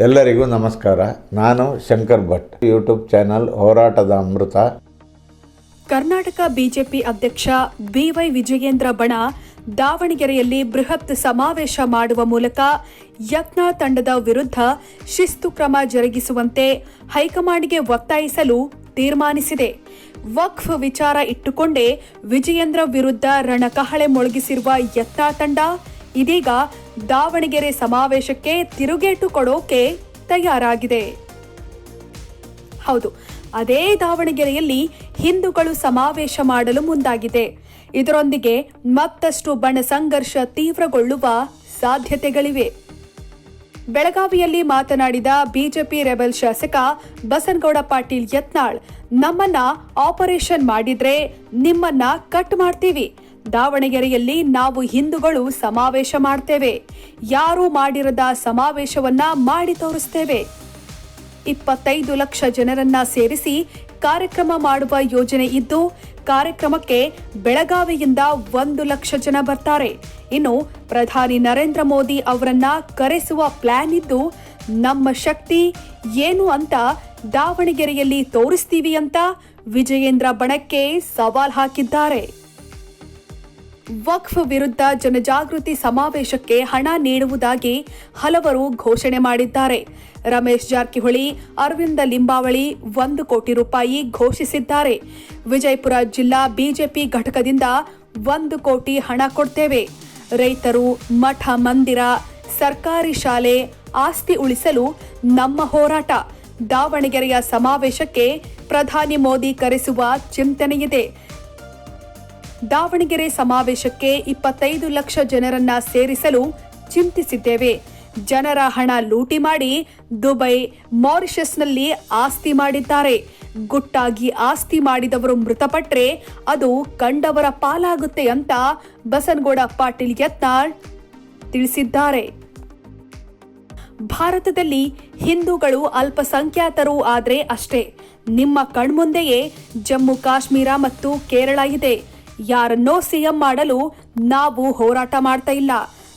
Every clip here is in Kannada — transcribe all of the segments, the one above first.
ಎಲ್ಲರಿಗೂ ನಮಸ್ಕಾರ. ನಾನು ಶಂಕರ್ ಭಟ್. ಯೂಟ್ಯೂಬ್ ಚಾನಲ್ ಹೋರಾಟದ ಅಮೃತ. ಕರ್ನಾಟಕ ಬಿಜೆಪಿ ಅಧ್ಯಕ್ಷ ಬಿವೈ ವಿಜಯೇಂದ್ರ ಬಣ ದಾವಣಗೆರೆಯಲ್ಲಿ ಬೃಹತ್ ಸಮಾವೇಶ ಮಾಡುವ ಮೂಲಕ ಯತ್ನ ತಂಡದ ವಿರುದ್ಧ ಶಿಸ್ತು ಕ್ರಮ ಜರುಗಿಸುವಂತೆ ಹೈಕಮಾಂಡ್ಗೆ ಒತ್ತಾಯಿಸಲು ತೀರ್ಮಾನಿಸಿದೆ. ವಕ್ಫ್ ವಿಚಾರ ಇಟ್ಟುಕೊಂಡೇ ವಿಜಯೇಂದ್ರ ವಿರುದ್ಧ ರಣಕಹಳೆ ಮೊಳಗಿಸಿರುವ ಯತ್ನ ತಂಡ ಇದೀಗ ದಾವಣಗೆರೆ ಸಮಾವೇಶಕ್ಕೆ ತಿರುಗೇಟು ಕೊಡೋಕೆ ತಯಾರಾಗಿದೆ. ಹೌದು, ಅದೇ ದಾವಣಗೆರೆಯಲ್ಲಿ ಹಿಂದೂಗಳು ಸಮಾವೇಶ ಮಾಡಲು ಮುಂದಾಗಿದೆ. ಇದರೊಂದಿಗೆ ಮತ್ತಷ್ಟು ಬಣ ಸಂಘರ್ಷ ತೀವ್ರಗೊಳ್ಳುವ ಸಾಧ್ಯತೆಗಳಿವೆ. ಬೆಳಗಾವಿಯಲ್ಲಿ ಮಾತನಾಡಿದ ಬಿಜೆಪಿ ರೆಬಲ್ ಶಾಸಕ ಬಸನಗೌಡ ಪಾಟೀಲ್ ಯತ್ನಾಳ್, ನಮ್ಮನ್ನ ಆಪರೇಷನ್ ಮಾಡಿದ್ರೆ ನಿಮ್ಮನ್ನ ಕಟ್ ಮಾಡ್ತೀವಿ. ದಾವಣಗೆರೆಯಲ್ಲಿ ನಾವು ಹಿಂದೂಗಳು ಸಮಾವೇಶ ಮಾಡ್ತೇವೆ. ಯಾರೂ ಮಾಡಿರದ ಸಮಾವೇಶವನ್ನ ಮಾಡಿ ತೋರಿಸ್ತೇವೆ. ಇಪ್ಪತ್ತೈದು ಲಕ್ಷ ಜನರನ್ನ ಸೇರಿಸಿ ಕಾರ್ಯಕ್ರಮ ಮಾಡುವ ಯೋಜನೆ ಇದ್ದು, ಕಾರ್ಯಕ್ರಮಕ್ಕೆ ಬೆಳಗಾವಿಯಿಂದ ಒಂದು ಲಕ್ಷ ಜನ ಬರ್ತಾರೆ. ಇನ್ನು ಪ್ರಧಾನಿ ನರೇಂದ್ರ ಮೋದಿ ಅವರನ್ನ ಕರೆಸುವ ಪ್ಲಾನ್ ಇದ್ದು, ನಮ್ಮ ಶಕ್ತಿ ಏನು ಅಂತ ದಾವಣಗೆರೆಯಲ್ಲಿ ತೋರಿಸ್ತೀವಿ ಅಂತ ವಿಜಯೇಂದ್ರ ಬಣಕ್ಕೆ ಸವಾಲ್ ಹಾಕಿದ್ದಾರೆ. ವಕ್ಫ್ ವಿರುದ್ಧ ಜನಜಾಗೃತಿ ಸಮಾವೇಶಕ್ಕೆ ಹಣ ನೀಡುವುದಾಗಿ ಹಲವರು ಘೋಷಣೆ ಮಾಡಿದ್ದಾರೆ. ರಮೇಶ್ ಜಾರಕಿಹೊಳಿ, ಅರವಿಂದ ಲಿಂಬಾವಳಿ ಒಂದು ಕೋಟಿ ರೂಪಾಯಿ ಘೋಷಿಸಿದ್ದಾರೆ. ವಿಜಯಪುರ ಜಿಲ್ಲಾ ಬಿಜೆಪಿ ಘಟಕದಿಂದ ಒಂದು ಕೋಟಿ ಹಣ ಕೊಡ್ತೇವೆ. ರೈತರು, ಮಠ, ಮಂದಿರ, ಸರ್ಕಾರಿ ಶಾಲೆ ಆಸ್ತಿ ಉಳಿಸಲು ನಮ್ಮ ಹೋರಾಟ. ದಾವಣಗೆರೆಯ ಸಮಾವೇಶಕ್ಕೆ ಪ್ರಧಾನಿ ಮೋದಿ ಕರೆಸುವ ಚಿಂತನೆಯಿದೆ. ದಾವಣಗೆರೆ ಸಮಾವೇಶಕ್ಕೆ ಇಪ್ಪತ್ತೈದು ಲಕ್ಷ ಜನರನ್ನ ಸೇರಿಸಲು ಚಿಂತಿಸಿದ್ದೇವೆ. ಜನರ ಹಣ ಲೂಟಿ ಮಾಡಿ ದುಬೈ ಮಾರಿಷಸ್ನಲ್ಲಿ ಆಸ್ತಿ ಮಾಡಿದ್ದಾರೆ. ಗುಟ್ಟಾಗಿ ಆಸ್ತಿ ಮಾಡಿದವರು ಮೃತಪಟ್ಟರೆ ಅದು ಕಂಡವರ ಪಾಲಾಗುತ್ತೆ ಅಂತ ಬಸನಗೌಡ ಪಾಟೀಲ್ ಯತ್ನಾಳ್ ತಿಳಿಸಿದ್ದಾರೆ. ಭಾರತದಲ್ಲಿ ಹಿಂದೂಗಳು ಅಲ್ಪಸಂಖ್ಯಾತರು ಆದರೆ ಅಷ್ಟೇ. ನಿಮ್ಮ ಕಣ್ಮುಂದೆಯೇ ಜಮ್ಮು ಕಾಶ್ಮೀರ ಮತ್ತು ಕೇರಳ ಇದೆ. ಯಾರನ್ನೋ ಸಿಎಂ ಮಾಡಲು ನಾವು ಹೋರಾಟ ಮಾಡ್ತಾ ಇಲ್ಲ.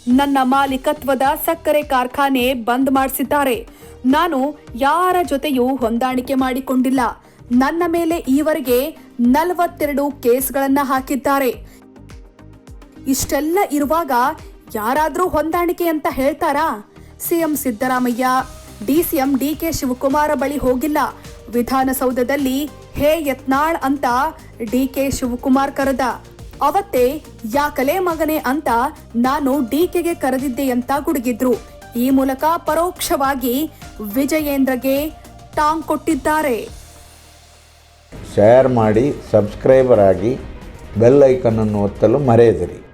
ನನ್ನ ಮಾಲೀಕತ್ವದ ಸಕ್ಕರೆ ಕಾರ್ಖಾನೆ ಬಂದ್ ಮಾಡಿಸಿದ್ದಾರೆ. ನಾನು ಯಾರ ಜೊತೆಯೂ ಹೊಂದಾಣಿಕೆ ಮಾಡಿಕೊಂಡಿಲ್ಲ. ನನ್ನ ಮೇಲೆ ಈವರೆಗೆ ನಲವತ್ತೆರಡು ಕೇಸ್ಗಳನ್ನ ಹಾಕಿದ್ದಾರೆ. ಇಷ್ಟೆಲ್ಲ ಇರುವಾಗ ಯಾರಾದರೂ ಹೊಂದಾಣಿಕೆ ಅಂತ ಹೇಳ್ತಾರಾ? CM Siddaramaiah, DCM DK Shivakumar ಬಳಿ ಹೋಗಿಲ್ಲ. ವಿಧಾನಸೌಧದಲ್ಲಿ ಹೇ ಯತ್ನಾಳ್ ಅಂತ ಡಿಕೆ ಶಿವಕುಮಾರ್ ಕರೆದ, ಅವತ್ತೇ ಯಾಕಲೇ ಮಗನೆ ಅಂತ ನಾನು ಡಿ ಕೆಗೆ ಕರೆದಿದ್ದೆ ಅಂತ ಗುಡುಗಿದ್ರು. ಈ ಮೂಲಕ ಪರೋಕ್ಷವಾಗಿ ವಿಜಯೇಂದ್ರಗೆ ಟಾಂಗ್ ಕೊಟ್ಟಿದ್ದಾರೆ. ಶೇರ್ ಮಾಡಿ, ಸಬ್ಸ್ಕ್ರೈಬರ್ ಆಗಿ, ಬೆಲ್ ಐಕನನ್ನು ಒತ್ತಲು ಮರೆಯದಿರಿ.